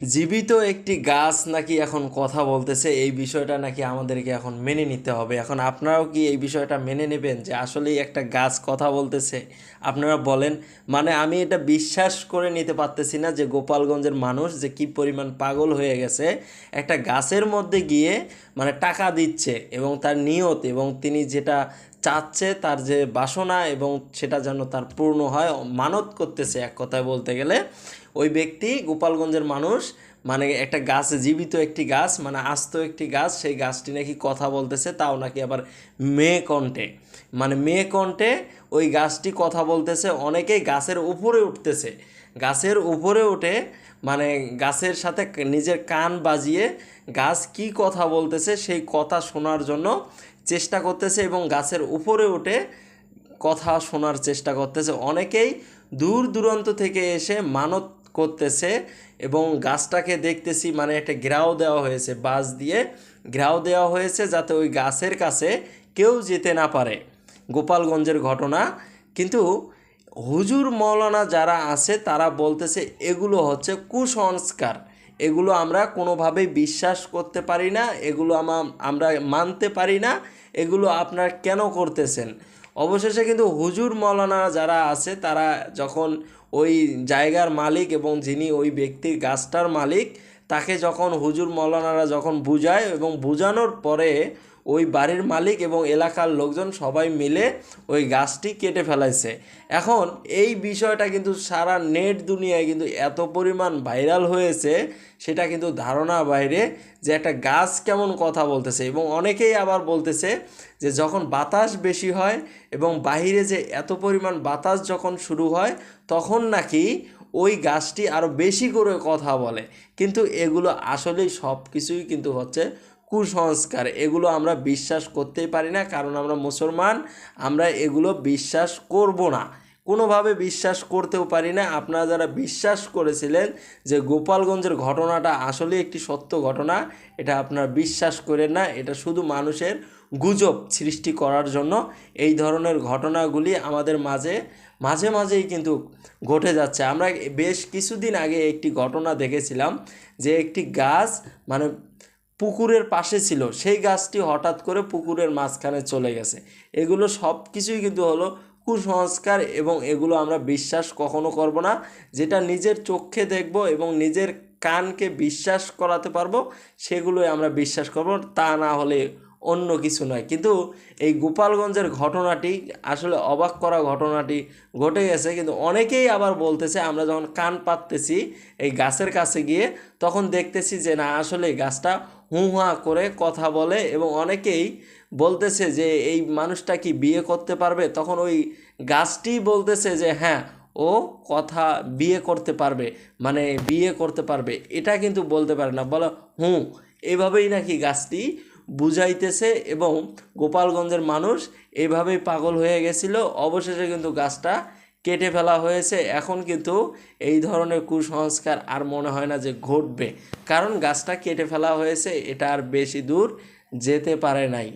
জীবিত একটি গাছ নাকি এখন কথা বলতেছে, এই বিষয়টা নাকি আমাদেরকে এখন মেনে নিতে হবে। এখন আপনারাও কি এই বিষয়টা মেনে নেবেন যে আসলেই একটা গাছ কথা বলতেছে? আপনারা বলেন মানে আমি এটা বিশ্বাস করে নিতে পারতেছি না যে গোপালগঞ্জের মানুষ যে কি পরিমাণ পাগল হয়ে গেছে, একটা গাছের মধ্যে গিয়ে মানে টাকা দিচ্ছে এবং তার নিয়ত এবং তিনি যেটা চাচ্ছে তার যে বাসনা এবং সেটা যেন তার পূর্ণ হয়, মানত করতেছে এক কথায় বলতে গেলে। ওই ব্যক্তি গোপালগঞ্জের মানুষ মানে একটা গাছ, জীবিত একটি গাছ মানে আস্ত একটি গাছ, সেই গাছটি নাকি কথা বলতেছে, তাও নাকি আবার মেয়ে কণ্ঠে। মানে মেয়ে কণ্ঠে ওই গাছটি কথা বলতেছে, অনেকেই গাছের উপরে উঠতেছে। গাছের উপরে উঠে মানে গাছের সাথে নিজের কান বাজিয়ে গাছ কি কথা বলতেছে, সেই কথা শোনার জন্য চেষ্টা করতেছে এবং গাছের উপরে উঠে কথা শোনার চেষ্টা করতেছে। অনেকেই দূর দূরান্ত থেকে এসে মানত করতেছে এবং গাছটাকে দেখতেছি মানে একটা ঘেরাও দেওয়া হয়েছে, বাঁশ দিয়ে ঘেরাও দেওয়া হয়েছে যাতে ওই গাছের কাছে কেউ যেতে না পারে। গোপালগঞ্জের ঘটনা। কিন্তু হুজুর মৌলানা যারা আছে তারা বলতেছে এগুলো হচ্ছে কুসংস্কার। এগুলো আমরা কোনোভাবেই বিশ্বাস করতে পারি না, এগুলো আমা- আমরা মানতে পারি না, এগুলো আপনার কেন করতেছেন? অবশেষে কিন্তু হুজুর মৌলানা যারা আছে, তারা যখন ওই জায়গার মালিক এবং যিনি ওই ব্যক্তির গাছটার মালিক, তাকে যখন হুজুর মৌলানারা যখন বুঝায় এবং বুঝানোর পরে ওই বাড়ির মালিক এবং এলাকার লোকজন সবাই মিলে ওই গাছটি কেটে ফেলাইছে। এখন এই বিষয়টা কিন্তু সারা নেট দুনিয়ায় কিন্তু এত পরিমাণ ভাইরাল হয়েছে, সেটা কিন্তু ধারণা বাইরে যে একটা গাছ কেমন কথা বলতেছে এবং অনেকেই আবার বলতেছে যে যখন বাতাস বেশি হয় এবং বাইরে যে এত পরিমাণ বাতাস যখন শুরু হয়, তখন নাকি ওই গাছটি আরও বেশি করে কথা বলে। কিন্তু এগুলো আসলেই সব কিছুই কিন্তু হচ্ছে কুসংস্কার, এগুলো আমরা বিশ্বাস করতেই পারি না, কারণ আমরা মুসলমান, আমরা এগুলো বিশ্বাস করব না। কোনোভাবে বিশ্বাস করতেও পারি না। আপনারা যারা বিশ্বাস করেছিলেন যে গোপালগঞ্জের ঘটনাটা আসলে একটি সত্য ঘটনা, এটা আপনারা বিশ্বাস করেন না, এটা শুধু মানুষের গুজব সৃষ্টি করার জন্য, এই ধরনের ঘটনাগুলি আমাদের মাঝে মাঝে মাঝেই কিন্তু ঘটে যাচ্ছে। আমরা বেশ কিছুদিন আগে একটি ঘটনা দেখেছিলাম যে একটি গাছ মানে পুকুরের পাশে ছিল, সেই গাছটি হঠাৎ করে পুকুরের মাঝখানে চলে গেছে। এগুলো সব কিছুই কিন্তু হলো কুসংস্কার এবং এগুলো আমরা বিশ্বাস কখনো করব না। যেটা নিজের চোখে দেখব এবং নিজের কানকে বিশ্বাস করাতে পারব, সেগুলোই আমরা বিশ্বাস করব, তা না হলে অন্য কিছু নয়। কিন্তু এই গোপালগঞ্জের ঘটনাটি, আসলে অবাক করা ঘটনাটি ঘটে গেছে। কিন্তু অনেকেই আবার বলতেছে, আমরা যখন কান পাততেছি এই গাছের কাছে গিয়ে, তখন দেখতেছি যে না, আসলে গাছটা হুঁহা করে কথা বলে এবং অনেকেই বলতেছে যে এই মানুষটা কি বিয়ে করতে পারবে? তখন ওই গাছটি বলতেছে যে হ্যাঁ ও কথা বিয়ে করতে পারবে মানে বিয়ে করতে পারবে। এটা কিন্তু বলতে পারে না। বলো হুঁ, এভাবেই নাকি গাছটি বুঝাইতেছে এবং গোপালগঞ্জের মানুষ এইভাবেই পাগল হয়ে গেছিল। অবশেষে কিন্তু গাছটা কেটে ফেলা হয়েছে। এখন কিন্তু এই ধরনের কুসংস্কার আর মনে হয় না যে ঘটবে। কারণ গাছটা কেটে ফেলা হয়েছে, এটা আর বেশি দূর যেতে পারে নাই।